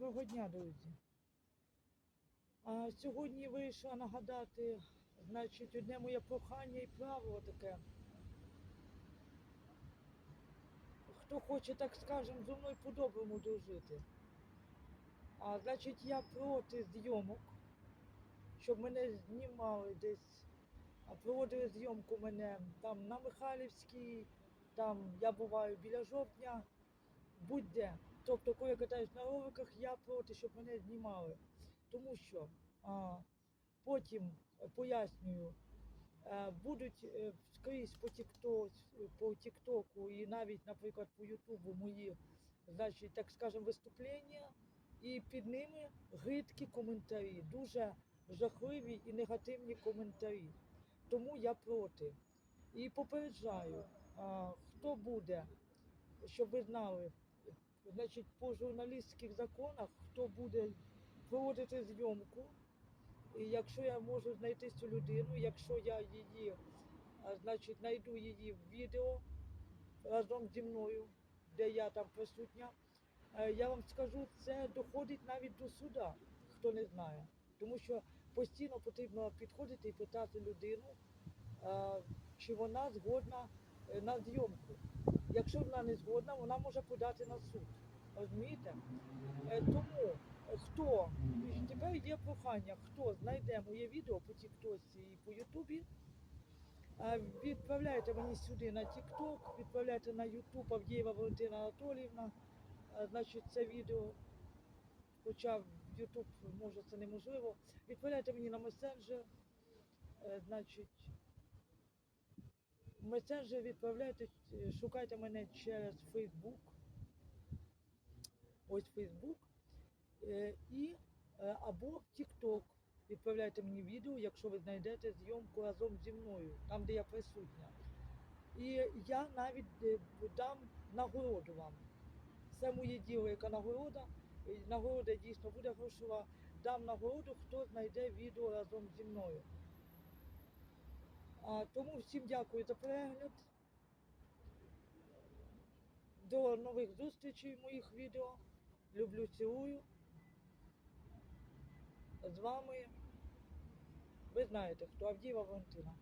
Доброго дня, друзі. А, сьогодні вирішила нагадати, значить, одне моє прохання і правило таке. Хто хоче, так скажемо, зі мною по-доброму дружити. А значить, я проти зйомок, щоб мене знімали десь, а проводили зйомку мене там на Михайлівській, там я буваю біля жовтня, будь-де. Тобто, коли я катаюсь на роликах, я проти, щоб мене знімали. Тому що а, потім е, пояснюю, е, будуть е, скрізь по тіктоку і навіть, наприклад, по Ютубу мої, значить, так скажемо, виступлення, і під ними гидкі коментарі, дуже жахливі і негативні коментарі. Тому я проти. І попереджаю, а, хто буде, щоб ви знали, значить, по журналістських законах, хто буде проводити зйомку, і якщо я можу знайти цю людину, якщо я її, значить, знайду її в відео разом зі мною, де я там присутня, е, я вам скажу, це доходить навіть до суда, хто не знає. Тому що постійно потрібно підходити і питати людину, чи вона згодна е, на зйомку. Якщо вона не згодна, вона може подати на суд. Розумієте? Е, Тому е, хто і тепер є прохання, хто знайде моє відео по Тіктоці і по Ютубі, е, відправляйте мені сюди на Тікток, відправляйте на Ютуб Авдієва Валентина Анатоліївна. Значить, це відео, хоча Ютуб може це неможливо. Відправляйте мені на месенджер. Значить, месенджер відправляйте, е, шукайте мене через Фейсбук. Ось Фейсбук. Е, І е, або в TikTok. Відправляйте мені відео, якщо ви знайдете зйомку разом зі мною, там, де я присутня. І я навіть е, дам нагороду вам. Це моє діло, яка нагорода. Нагорода дійсно буде грошова. Дам нагороду, хто знайде відео разом зі мною. А, тому всім дякую за перегляд. До нових зустрічей моїх відео. Люблю, цілую. З вами ви знаєте, хто Авдієва Валентина.